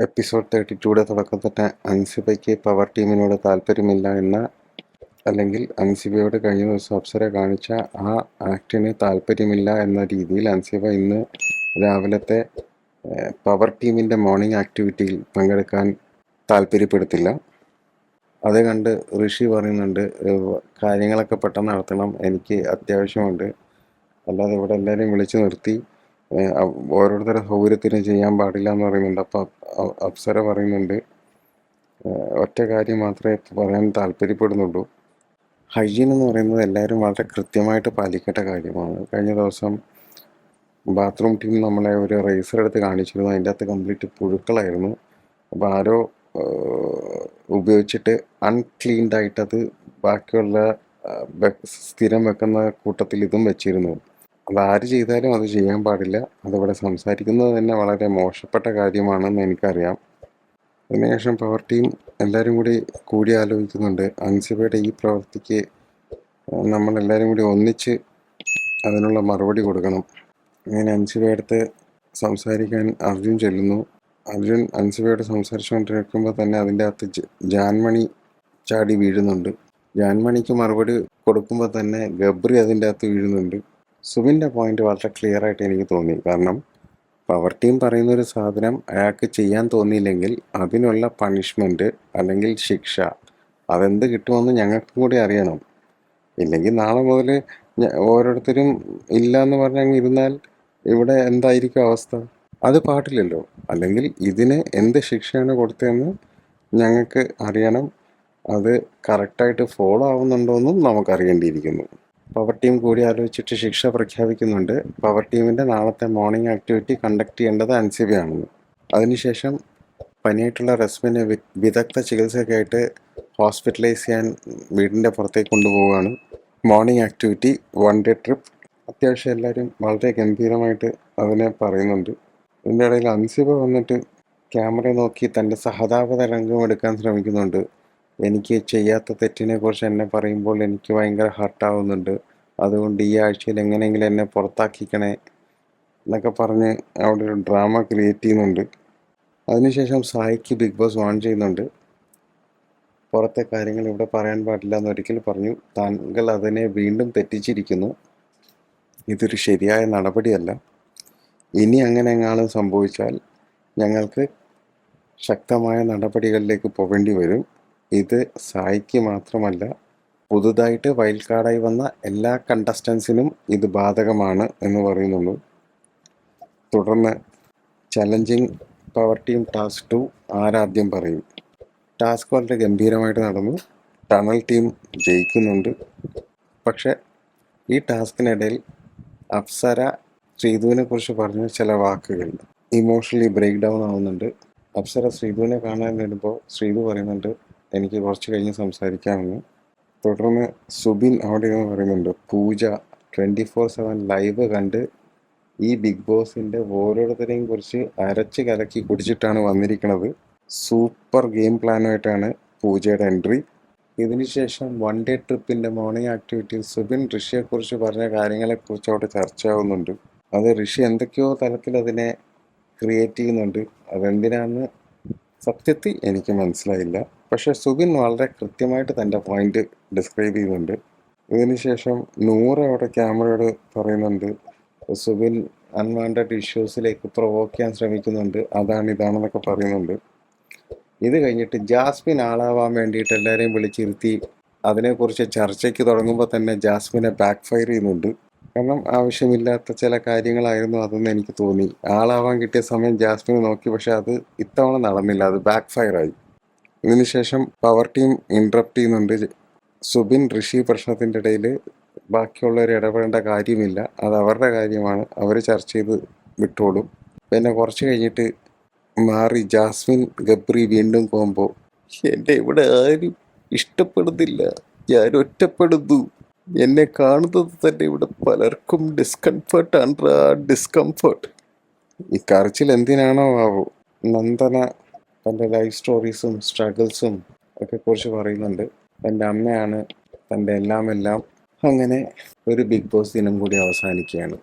Episode thirty ടൂടെ തുടക്കം തന്നെ അൻസിബയ്ക്ക് power ടീമിനോട് താല്പര്യമില്ല എന്ന അല്ലെങ്കിൽ അൻസിബയോട് കഴിഞ്ഞ ദിവസം അപ്സര കാണിച്ച ആ ആക്ടിന് താല്പര്യമില്ല എന്ന രീതിയിൽ അൻസിബ ഇന്ന് രാവിലത്തെ പവർ ടീമിന്റെ മോർണിംഗ് ആക്ടിവിറ്റിയിൽ പങ്കെടുക്കാൻ താല്പര്യപ്പെടുത്തില്ല. അത് കണ്ട് ഋഷി പറയുന്നുണ്ട് കാര്യങ്ങളൊക്കെ പെട്ടെന്ന് നടത്തണം. എനിക്ക് അത്യാവശ്യമുണ്ട്. അല്ലാതെ ഇവിടെ എല്ലാവരെയും വിളിച്ചു നിർത്തി ഓരോരുത്തരുടെ സൗകര്യത്തിന് ചെയ്യാൻ പാടില്ല എന്ന് പറയുന്നുണ്ട്. അപ്പം അപ്സര പറയുന്നുണ്ട് ഒറ്റ കാര്യം മാത്രമേ പറയാൻ താല്പര്യപ്പെടുന്നുള്ളൂ. ഹൈജീൻ എന്ന് പറയുന്നത് എല്ലാവരും വളരെ കൃത്യമായിട്ട് പാലിക്കേണ്ട കാര്യമാണ്. കഴിഞ്ഞ ദിവസം ബാത്റൂം ടീം നമ്മളെ ഒരു റേസർ എടുത്ത് കാണിച്ചിരുന്നു. അതിന്റെ അകത്ത് കംപ്ലീറ്റ് പുഴുക്കളായിരുന്നു. അപ്പോൾ ആരോ ഉപയോഗിച്ചിട്ട് അൺക്ലീൻഡായിട്ടത് ബാക്കിയുള്ള സ്ഥിരം വെക്കുന്ന കൂട്ടത്തിൽ ഇതും വെച്ചിരുന്നു. അത് ആര് ചെയ്താലും അത് ചെയ്യാൻ പാടില്ല. അതിവിടെ സംസാരിക്കുന്നത് തന്നെ വളരെ മോശപ്പെട്ട കാര്യമാണെന്ന് എനിക്കറിയാം. അതിനുശേഷം പവർ ടീം എല്ലാവരും കൂടി കൂടി ആലോചിക്കുന്നുണ്ട്. അൻസിബയുടെ ഈ പ്രവൃത്തിക്ക് നമ്മളെല്ലാവരും കൂടി ഒന്നിച്ച് അതിനുള്ള മറുപടി കൊടുക്കണം. അങ്ങനെ അൻസിബയടുത്ത് സംസാരിക്കാൻ അർജുൻ ചെല്ലുന്നു. അർജുൻ അൻസിബയോട് സംസാരിച്ചുകൊണ്ടിരിക്കുമ്പോൾ തന്നെ അതിന്റെ അകത്ത് ജാൻമണി ചാടി വീഴുന്നുണ്ട്. ജാൻമണിക്ക് മറുപടി കൊടുക്കുമ്പോൾ തന്നെ ഗബ്രി അതിന്റെ അകത്ത് വീഴുന്നുണ്ട്. സുബിന്റെ പോയിന്റ് വളരെ ക്ലിയർ ആയിട്ട് എനിക്ക് തോന്നി. കാരണം പവർ ടീം പറയുന്ന ഒരു സാധനം അയാൾക്ക് ചെയ്യാൻ തോന്നിയില്ലെങ്കിൽ അതിനുള്ള പണിഷ്മെന്റ് അല്ലെങ്കിൽ ശിക്ഷ അതെന്ത് കിട്ടുമെന്ന് ഞങ്ങൾക്കും കൂടി അറിയണം. ഇല്ലെങ്കിൽ നാളെ മുതൽ ഓരോരുത്തരും ഇല്ല എന്ന് പറഞ്ഞങ്ങ് ഇരുന്നാൽ ഇവിടെ എന്തായിരിക്കും അവസ്ഥ? അത് പാടില്ലല്ലോ. അല്ലെങ്കിൽ ഇതിന് എന്ത് ശിക്ഷയാണ് കൊടുത്തതെന്ന് ഞങ്ങൾക്ക് അറിയണം. അത് കറക്റ്റായിട്ട് ഫോളോ ആവുന്നുണ്ടോ എന്നും നമുക്ക് അറിയേണ്ടിയിരിക്കുന്നു പവർ ടീം കൂടി ആലോചിച്ചിട്ട് ശിക്ഷ പ്രഖ്യാപിക്കുന്നുണ്ട്. പവർ ടീമിന്റെ നാളത്തെ മോർണിംഗ് ആക്ടിവിറ്റി കണ്ടക്ട് ചെയ്യേണ്ടത് എൻ സി ബി ആണെന്ന്. അതിനുശേഷം പനിയായിട്ടുള്ള റസ്മിനെ വിദഗ്ധ ചികിത്സയൊക്കെ ആയിട്ട് ഹോസ്പിറ്റലൈസ് ചെയ്യാൻ വീടിന്റെ പുറത്തേക്ക് കൊണ്ടുപോവുകയാണ്. Morning activity one day trip അത്യാവശ്യം എല്ലാവരും വളരെ ഗംഭീരമായിട്ട് അതിനെ പറയുന്നുണ്ട്. ഇതിന്റെ ഇടയിൽ അൻസിബ വന്നിട്ട് ക്യാമറ നോക്കി തന്റെ സഹതാപ രംഗം എടുക്കാൻ ശ്രമിക്കുന്നുണ്ട്. എനിക്ക് ചെയ്യാത്ത തെറ്റിനെ കുറിച്ച് എന്നെ പറയുമ്പോൾ എനിക്ക് ഭയങ്കര ഹർട്ടാവുന്നുണ്ട് അതുകൊണ്ട് ഈ ആഴ്ചയിൽ എങ്ങനെയെങ്കിലും എന്നെ പുറത്താക്കിക്കണേ എന്നൊക്കെ പറഞ്ഞ് അവിടെ ഒരു ഡ്രാമ ക്രിയേറ്റ് ചെയ്യുന്നുണ്ട്. അതിനുശേഷം സായിക്ക് ബിഗ് ബോസ് വാൺ ചെയ്യുന്നുണ്ട്. പുറത്തെ കാര്യങ്ങൾ ഇവിടെ പറയാൻ പാടില്ല എന്ന് ഒരിക്കൽ പറഞ്ഞു. താങ്കൾ അതിനെ വീണ്ടും തെറ്റിച്ചിരിക്കുന്നു. ഇതൊരു ശരിയായ നടപടിയല്ല. ഇനി അങ്ങനെ എങ്ങാനും സംഭവിച്ചാൽ ഞങ്ങൾക്ക് ശക്തമായ നടപടികളിലേക്ക് പോകേണ്ടി വരും. ഇത് സായിക്ക് മാത്രമല്ല പുതുതായിട്ട് വൈൽഡ് കാർഡായി വന്ന എല്ലാ കണ്ടസ്റ്റൻസിനും ഇത് ബാധകമാണ് എന്ന് പറയുന്നുള്ളൂ. തുടർന്ന് challenging power team task to ആരാദ്യം പറയും. ടാസ്ക് വളരെ ഗംഭീരമായിട്ട് നടന്നു. ടണൽ ടീം ജയിക്കുന്നുണ്ട്. പക്ഷേ ഈ ടാസ്കിനിടയിൽ അപ്സര ശ്രീധുവിനെ കുറിച്ച് പറഞ്ഞ ചില വാക്കുകൾ ഇമോഷണലി ബ്രേക്ക് ഡൗൺ ആവുന്നുണ്ട്. അപ്സര ശ്രീധുവിനെ കാണാൻ വരുമ്പോൾ ശ്രീധു പറയുന്നുണ്ട് എനിക്ക് കുറച്ച് കഴിഞ്ഞ് സംസാരിക്കാമെന്ന്. തുടർന്ന് സുബിൻ അവിടെ ഇരുന്ന് പറയുന്നുണ്ട് Pooja twenty four seven live കണ്ട് ഈ ബിഗ് ബോസിന്റെ ഓരോരുത്തരെയും കുറിച്ച് അരച്ച് കലക്കി കുടിച്ചിട്ടാണ് വന്നിരിക്കുന്നത് സൂപ്പർ ഗെയിം പ്ലാനുമായിട്ടാണ് പൂജയുടെ എൻട്രി ഇതിനുശേഷം വൺ ഡേ ട്രിപ്പിന്റെ മോർണിംഗ് ആക്ടിവിറ്റി സുബിൻ ഋഷിയെക്കുറിച്ച് പറഞ്ഞ കാര്യങ്ങളെക്കുറിച്ച് അവിടെ ചർച്ചയാവുന്നുണ്ട് അത് ഋഷി എന്തൊക്കെയോ തലത്തിൽ അതിനെ ക്രിയേറ്റ് ചെയ്യുന്നുണ്ട്. അതെന്തിനാണെന്ന് സത്യത്തിൽ എനിക്ക് മനസ്സിലായില്ല. പക്ഷേ സുബിൻ വളരെ കൃത്യമായിട്ട് തന്റെ പോയിന്റ് ഡിസ്ക്രൈബ് ചെയ്യുന്നുണ്ട്. ഇതിനുശേഷം നൂറ് അവിടെ ക്യാമറയോട് പറയുന്നുണ്ട് സുബിൻ അൺവാണ്ടഡ് ഇഷ്യൂസിലേക്ക് പ്രൊവോക്ക് ചെയ്യാൻ ശ്രമിക്കുന്നുണ്ട് അതാണ് ഇതാണെന്നൊക്കെ പറയുന്നുണ്ട്. ഇത് കഴിഞ്ഞിട്ട് ജാസ്മിൻ ആളാവാൻ വേണ്ടിയിട്ട് എല്ലാവരെയും വിളിച്ചിരുത്തി അതിനെക്കുറിച്ച് ചർച്ചയ്ക്ക് തുടങ്ങുമ്പോൾ തന്നെ ജാസ്മിനെ ബാക്ക് ഫയർ ചെയ്യുന്നുണ്ട്. കാരണം ആവശ്യമില്ലാത്ത ചില കാര്യങ്ങളായിരുന്നു അതെന്ന് എനിക്ക് തോന്നി. ആളാവാൻ കിട്ടിയ സമയം ജാസ്മിനെ നോക്കി പക്ഷെ അത് ഇത്തവണ നടന്നില്ല അത് ബാക്ക് ഫയറായി ഇതിനുശേഷം പവർ ടീം ഇൻട്രപ്റ്റ് ചെയ്യുന്നുണ്ട്. സുബിൻ ഋഷി പ്രശ്നത്തിന്റെ ഇടയിൽ ബാക്കിയുള്ളവർ ഇടപെടേണ്ട കാര്യമില്ല. അത് അവരുടെ കാര്യമാണ്. അവർ ചർച്ച ചെയ്ത് വിട്ടോളും. പിന്നെ കുറച്ച് കഴിഞ്ഞിട്ട് മാറി ജാസ്മിൻ ഗബ്രി വീണ്ടും പോകുമ്പോൾ എന്റെ ഇവിടെ ആരും ഇഷ്ടപ്പെടുന്നില്ല. ഞാൻ ഒറ്റപ്പെടുന്നു. എന്നെ കാണുന്നത് തന്നെ ഇവിടെ പലർക്കും ഡിസ്കംഫർട്ടാണ് ഡിസ്കംഫർട്ട് ഈ കരച്ചിൽ എന്തിനാണോ ആവോ? നന്ദന തന്റെ ലൈഫ് സ്റ്റോറീസും സ്ട്രഗിൾസും ഒക്കെ കുറിച്ച് പറയുന്നുണ്ട്. തന്റെ അമ്മയാണ് തന്റെ എല്ലാം എല്ലാം അങ്ങനെ ഒരു ബിഗ് ബോസ് ദിനം കൂടി അവസാനിക്കുകയാണ്.